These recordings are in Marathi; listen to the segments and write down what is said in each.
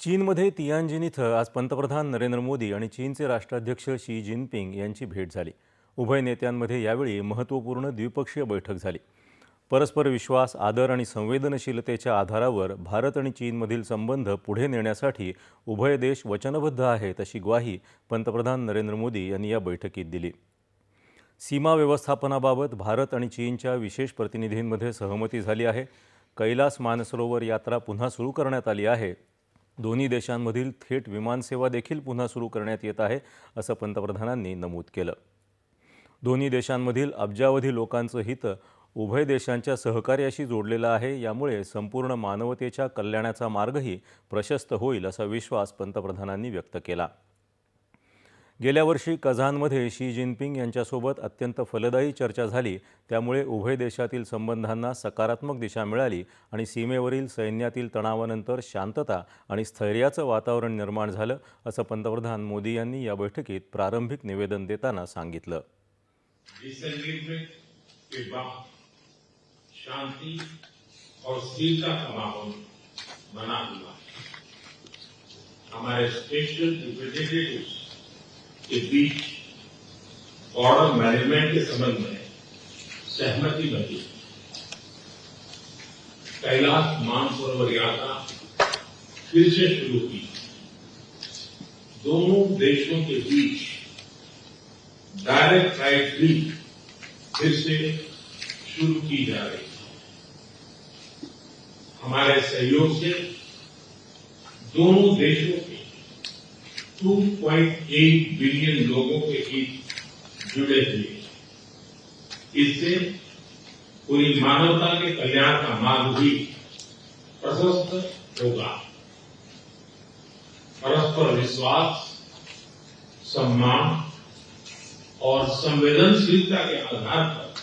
चीनमध्ये तियानजिन इथं आज पंतप्रधान नरेंद्र मोदी आणि चीनचे राष्ट्राध्यक्ष शी जिनपिंग यांची भेट झाली. उभय नेत्यांमध्ये यावेळी महत्त्वपूर्ण द्विपक्षीय बैठक झाली. परस्पर विश्वास आदर आणि संवेदनशीलतेच्या आधारावर भारत आणि चीनमधील संबंध पुढे नेण्यासाठी उभय देश वचनबद्ध आहेत अशी ग्वाही पंतप्रधान नरेंद्र मोदी यांनी या बैठकीत दिली. सीमा व्यवस्थापनाबाबत भारत आणि चीनच्या विशेष प्रतिनिधींमध्ये सहमती झाली आहे. कैलास मानसरोवर यात्रा पुन्हा सुरू करण्यात आली आहे. दोन्ही देशांमधील थेट विमानसेवा देखील पुन्हा सुरू करण्यात येत आहे असं पंतप्रधानांनी नमूद केलं. दोन्ही देशांमधील अब्जावधी लोकांचं हित उभय देशांच्या सहकार्याशी जोडलेलं आहे यामुळे संपूर्ण मानवतेच्या कल्याणाचा मार्गही प्रशस्त होईल असा विश्वास पंतप्रधानांनी व्यक्त केला. गेल्या वर्षी कझानमध्ये शी जिनपिंग यांच्यासोबत अत्यंत फलदायी चर्चा झाली. त्यामुळे उभय देशातील संबंधांना सकारात्मक दिशा मिळाली आणि सीमेवरील सैन्यातील तणावानंतर शांतता आणि स्थैर्याचं वातावरण निर्माण झालं असं पंतप्रधान मोदी यांनी या बैठकीत प्रारंभिक निवेदन देताना सांगितलं. और का माहौल बना हुआ। हमारे स्पेशल रिप्रेजेंटेटिव्स के बीच बॉर्डर मैनेजमेंट के संबंध में सहमति बनी। कैलाश मानसरोवर यात्रा फिर से शुरू की। दोनों देशों के बीच डायरेक्ट फ़्लाइट भी फिर से शुरू की जा रही है हमारे सहयोग से दोनों देशों 2.8 बिलियन लोगों के हित जुड़े हैं इससे पूरी मानवता के कल्याण का मार्ग भी प्रशस्त होगा। परस्पर विश्वास, सम्मान और संवेदनशीलता के आधार पर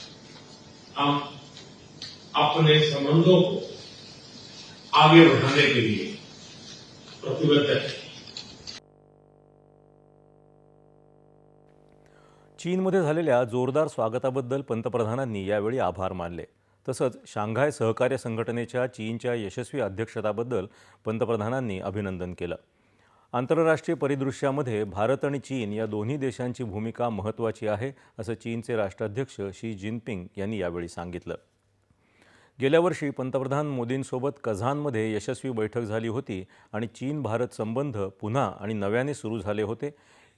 हम अपने संबंधों को आगे बढ़ाने के लिए प्रतिबद्ध हैं। चीनमध्ये झालेल्या जोरदार स्वागताबद्दल पंतप्रधानांनी यावेळी आभार मानले. तसंच शांघाय सहकार्य संघटनेच्या चीनच्या यशस्वी अध्यक्षताबद्दल पंतप्रधानांनी अभिनंदन केलं. आंतरराष्ट्रीय परिदृश्यामध्ये भारत आणि चीन या दोन्ही देशांची भूमिका महत्त्वाची आहे असं चीनचे राष्ट्राध्यक्ष शी जिनपिंग यांनी यावेळी सांगितलं. गेल्या वर्षी पंतप्रधान मोदींसोबत कझानमध्ये यशस्वी बैठक झाली होती आणि चीन भारत संबंध पुन्हा आणि नव्याने सुरू झाले होते.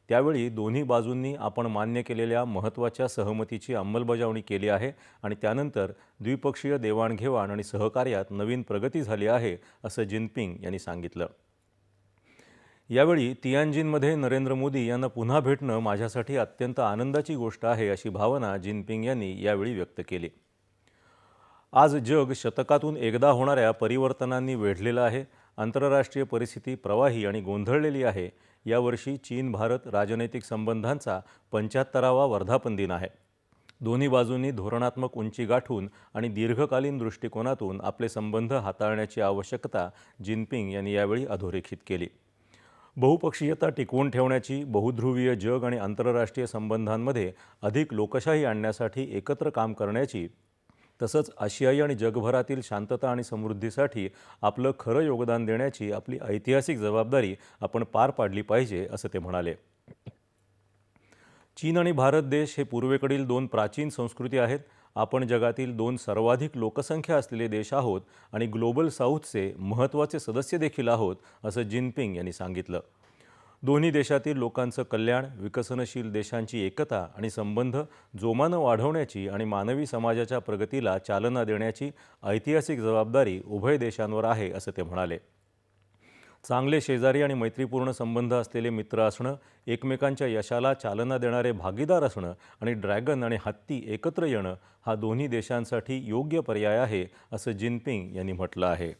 त्यावेळी दोन्ही बाजूंनी आपण मान्य केलेल्या महत्त्वाच्या सहमतीची अंमलबजावणी केली आहे आणि त्यानंतर द्विपक्षीय देवाणघेवाण आणि सहकार्यात नवीन प्रगती झाली आहे असं जिनपिंग यांनी सांगितलं. यावेळी तियानजिनमध्ये नरेंद्र मोदी यांना पुन्हा भेटणं माझ्यासाठी अत्यंत आनंदाची गोष्ट आहे अशी भावना जिनपिंग यांनी यावेळी व्यक्त केली. आज जग शतकातून एकदा होणाऱ्या परिवर्तनांनी वेढलेलं आहे. आंतरराष्ट्रीय परिस्थिती प्रवाही आणि गोंधळलेली आहे. यावर्षी चीन भारत राजनैतिक संबंधांचा पंच्याहत्तरावा वर्धापन दिन आहे. दोन्ही बाजूंनी धोरणात्मक उंची गाठून आणि दीर्घकालीन दृष्टिकोनातून आपले संबंध हाताळण्याची आवश्यकता जिनपिंग यांनी यावेळी अधोरेखित केली. बहुपक्षीयता टिकवून ठेवण्याची बहुध्रुवीय जग आणि आंतरराष्ट्रीय संबंधांमध्ये अधिक लोकशाही आणण्यासाठी एकत्र काम करण्याची तसंच आशियाई आणि जगभरातील शांतता आणि समृद्धीसाठी आपलं खरं योगदान देण्याची आपली ऐतिहासिक जबाबदारी आपण पार पाडली पाहिजे असं ते म्हणाले. चीन आणि भारत देश हे पूर्वेकडील दोन प्राचीन संस्कृती आहेत. आपण जगातील दोन सर्वाधिक लोकसंख्या असलेले देश आहोत आणि ग्लोबल साऊथचे महत्त्वाचे सदस्य देखील आहोत असं जिनपिंग यांनी सांगितलं. दोन्ही देशातील लोकांचं कल्याण विकसनशील देशांची एकता आणि संबंध जोमानं वाढवण्याची आणि मानवी समाजाच्या प्रगतीला चालना देण्याची ऐतिहासिक जबाबदारी उभय देशांवर आहे असं ते म्हणाले. चांगले शेजारी आणि मैत्रीपूर्ण संबंध असलेले मित्र असणं एकमेकांच्या यशाला चालना देणारे भागीदार असणं आणि ड्रॅगन आणि हत्ती एकत्र येणं हा दोन्ही देशांसाठी योग्य पर्याय आहे असं जिनपिंग यांनी म्हटलं आहे.